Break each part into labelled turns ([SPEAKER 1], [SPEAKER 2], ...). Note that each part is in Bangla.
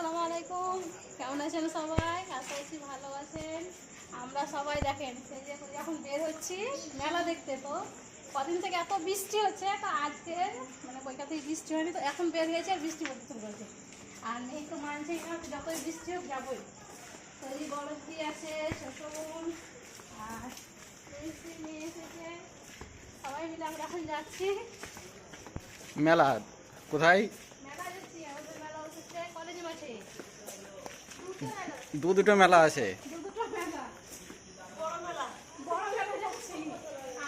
[SPEAKER 1] আসসালামু আলাইকুম। কেমন আছেন সবাই? আশা করছি ভালো আছেন। আমরা সবাই দেখেন সেই যে এখন বের হচ্ছি, মেলা দেখতে তো। কদিন থেকে এত বৃষ্টি হচ্ছে, তো আজকে মানে কলকাতায় বৃষ্টি হয়নি, তো এখন বের হয়েছে, আর বৃষ্টি পড়তে শুরু করেছে। আর নেই তো মানছি যতই বৃষ্টি হোক, যাবই। তো এই বড় আছে ছোট বোন আর নিয়ে এসেছে। সবাই মিলে আমরা এখন যাচ্ছি।
[SPEAKER 2] মেলা, কোথায়
[SPEAKER 1] মেলা যাচ্ছি আমাদের মেলা হচ্ছে কলেজ মাঠে দুটো মেলা
[SPEAKER 2] দু দুটো মেলা আছে।
[SPEAKER 1] দুটো মেলা। বড় মেলা। বড় মেলা যাচ্ছি।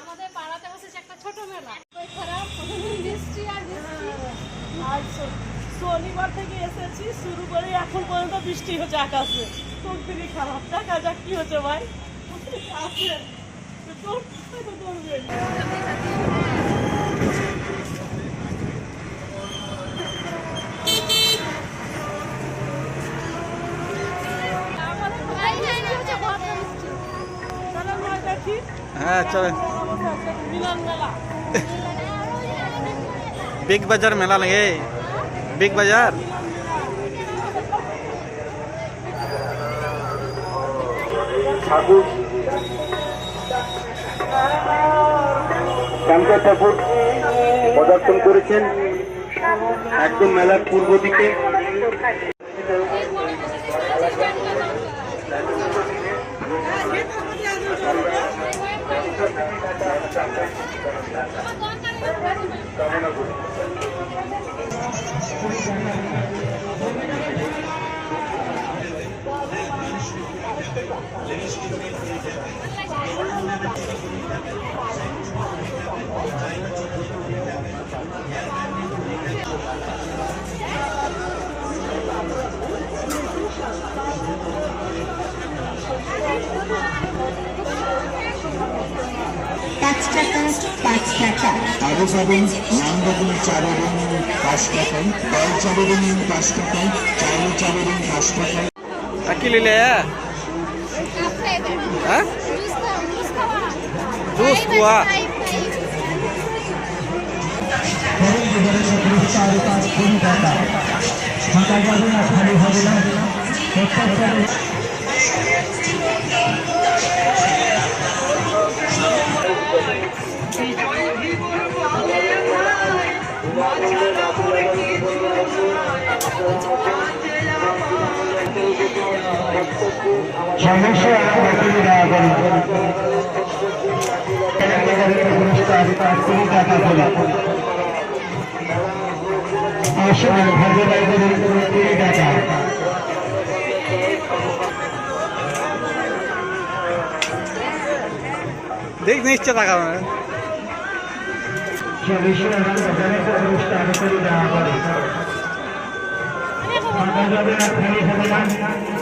[SPEAKER 1] আমাদের পাড়াতে একটা ছোট মেলা। ওই খারাপ? প্রথমদিন বৃষ্টি আর বৃষ্টি
[SPEAKER 3] আজ শ- শনিবার থেকে এসেছি শুরু করে এখন পর্যন্ত বৃষ্টি হচ্ছে আকাশে। তোর থেকে খারাপ। দেখা যাক কি হচ্ছে ভাই। আসে তোর তো
[SPEAKER 2] বিগ বাজার মেলা লাগে বিগ বাজার?
[SPEAKER 4] ঠাকুর শঙ্কর ঠাকুর প্রদর্শন করেছেন একদম মেলার পূর্ব দিকে
[SPEAKER 1] এই বড় বসেছে কলেজ স্ট্যান্ডটা
[SPEAKER 5] পাঁচ
[SPEAKER 6] আরও পাবেন নামবাবুল চারের পাঁচ টাকায়। ডাল চারের পাঁচ টাকায়। চাউল চারের পাঁচ টাকায়।
[SPEAKER 2] কি লিলে হ্যাঁ? জুস কুয়া
[SPEAKER 4] আসুন ভগবানের কুড়ি টাকা। ফাঁকা যাবে না খালি হবে না। ক্যাটেগরি পুরস্কার কুড়ি টাকা। কুড়ি টাকা কুড়ি টাকা ক্যাটেগরি পুরস্কার শুরু করে দেওয়ার বাকি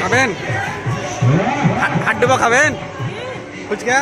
[SPEAKER 2] খাবেন? হাড্ডুবা খাবেন? ফুচকা?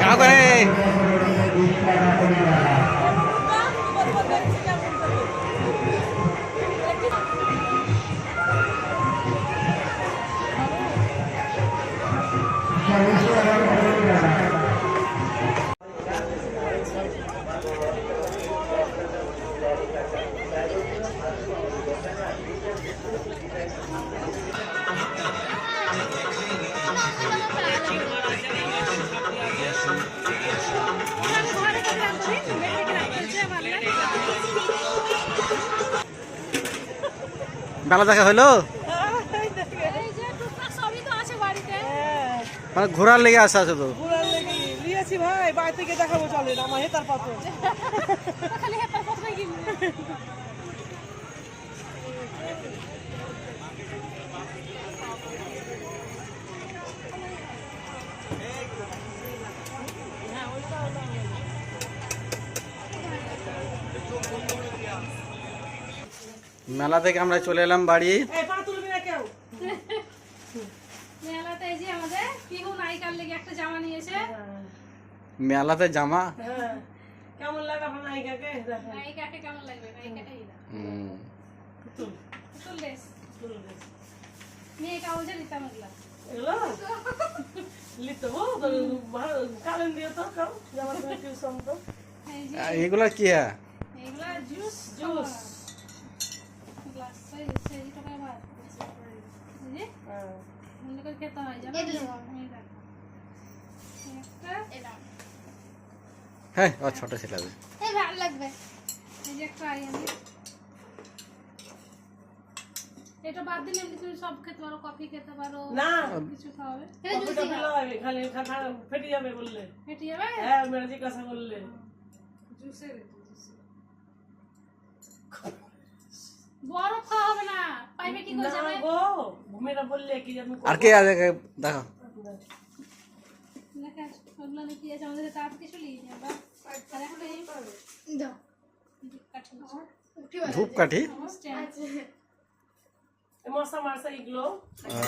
[SPEAKER 2] কাকা করে মেলা দেখা
[SPEAKER 3] হ্যাঁ,
[SPEAKER 2] মানে ঘোরার লেগে আসা আছে তো।
[SPEAKER 3] ঘোরার লেগে নিয়েছি ভাই বাড়ি থেকে দেখাবো চলেন আমার হেতার পাথর।
[SPEAKER 1] খালি হেতার পথে
[SPEAKER 2] মেলা থেকে আমরা চলে এলাম বাড়ি।
[SPEAKER 3] এই পা তুলবি না কেউ।
[SPEAKER 1] মেলাতে এই যে আমাদের পিহু নায়িকার লেগে একটা জামা নিয়েছে।
[SPEAKER 2] মেলাতে জামা?
[SPEAKER 3] হ্যাঁ। কেমন লাগে আপনার নায়িকাকে?
[SPEAKER 1] নায়িকাকে কেমন লাগবে? নায়িকাটাই
[SPEAKER 2] হুম।
[SPEAKER 1] ড্রেস। মেয়ে নিতাম এগুলা?
[SPEAKER 3] কালেন দিয়ে তো কাউ টিউশন
[SPEAKER 2] আহ, এগুলা কি হ্যাঁ?
[SPEAKER 1] এগুলা জুস।
[SPEAKER 3] জুস
[SPEAKER 1] গ্লাস সেই সেই টাকা বাদ এই যে
[SPEAKER 3] হ্যাঁ
[SPEAKER 1] মনে হয়
[SPEAKER 2] হ্যাঁ ও ছোট ছিল
[SPEAKER 1] ভালো লাগবে এই যে একটা আই আমি এটা বাদ দিলে এমনি তুমি সব খেতে পারো কফি খেতে পারো।
[SPEAKER 3] না।
[SPEAKER 1] কিছু খাওয়াবে
[SPEAKER 3] খালি ফেটে যাবে বললে
[SPEAKER 1] হেঁটে যাবে
[SPEAKER 3] হ্যাঁ মেরে জিজ্ঞাসা করলে
[SPEAKER 1] জুসের বরফ খাওয়া হবে না পাইবে কি করে
[SPEAKER 3] না
[SPEAKER 1] যাবে
[SPEAKER 3] গো মেয়েরা বললে কি আমি
[SPEAKER 2] আর কে আছে দেখো। ধূপকাঠি।
[SPEAKER 3] মশা মারসা এগুলো।
[SPEAKER 1] আচ্ছা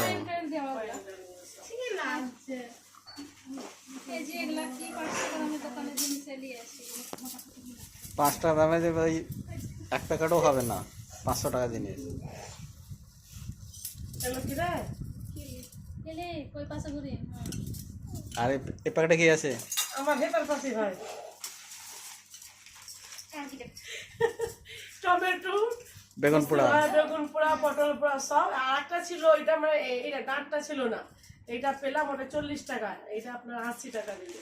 [SPEAKER 1] আসি।
[SPEAKER 2] পাঁচটা দামে যে ওই এক প্যাকেটও হবে না পাঁচশো টাকা জিনিস
[SPEAKER 3] এগুলো কি রে
[SPEAKER 1] কি এলে কই পাশে ঘুরে হ্যাঁ
[SPEAKER 2] আর এই এই কি আছে
[SPEAKER 3] আমার হেতার পাশে ভাই টমেটো
[SPEAKER 2] বেগুন পোড়া
[SPEAKER 3] বেগুন পোড়া পটল পোড়া সব আর একটা ছিল এটা মানে এ- এটা ডাঁটটা ছিল না এটা পেলাম ওটা চল্লিশ টাকা এটা আপনার আশি টাকা দিল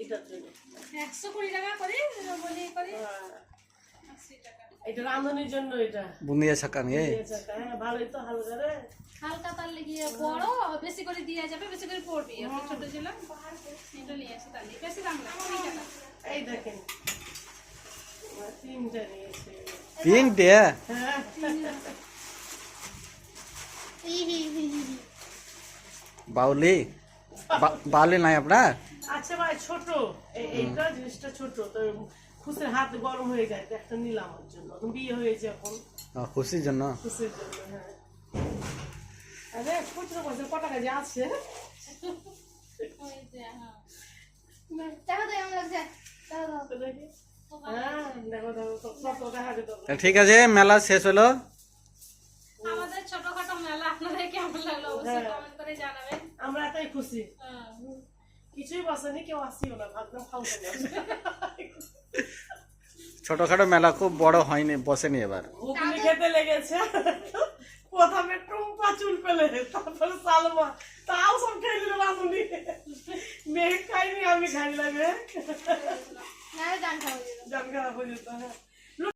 [SPEAKER 3] এটার জন্য
[SPEAKER 1] একশো কুড়ি টাকা করে বলি করে আশি টাকা
[SPEAKER 3] এটা রাঁধুনির জন্য এটা।
[SPEAKER 2] বুন্দিয়া ছাকা নিয়ে।
[SPEAKER 3] হ্যাঁ ভালোই তো হালকা রে।
[SPEAKER 1] হালকা তার লেগে বড় বেশি করে দিয়ে যাবে বেশি করে পড়বি। ছোট ছিল এটা নিয়ে আসি তাহলে। বেশি দাম না
[SPEAKER 3] এই দেখেন তিনটা নিয়েছে।
[SPEAKER 2] তিনটে?
[SPEAKER 3] হ্যাঁ।
[SPEAKER 2] বাউলি? বাউলি নাই আপনার?
[SPEAKER 3] আচ্ছা ভাই ছোট। এইটা জিনিসটা ছোট তো খুশের হাত গরম হয়ে যায় একটা নিলাম ওর জন্য। বিয়ে হয়েছে এখন।
[SPEAKER 2] খুশির জন্য?
[SPEAKER 3] খুশের জন্য হ্যাঁ। আরে খুচরো পয়সা ক টাকা যে আছে
[SPEAKER 1] হ্যাঁ
[SPEAKER 3] দেখি। হ্যাঁ দেখো দেখো তো কত দেখা যেত
[SPEAKER 2] ঠিক আছে মেলা শেষ হলো।
[SPEAKER 1] আমাদের ছোটখাটো মেলা আপনাদের কেমন লাগল অবশ্যই কমেন্ট করে জানাবেন।
[SPEAKER 3] আমরা এতই খুশি।
[SPEAKER 1] হ্যাঁ।
[SPEAKER 3] কিছুই বসেনি কেউ আসিও না ভাবলাম ফাংশন
[SPEAKER 2] ছোটখাটো মেলা খুব বড় হয়নি বসেনি এবার।
[SPEAKER 3] ঘুগনি খেতে লেগেছে। প্রথমে টুম্পা চুল পেলে তারপরে সালমা তাও সব খেয়ে নিল রাঁধুনি মেয়ে খাইনি আমি খাই লাগে জান খারাপ হয়ে যেত হ্যাঁ।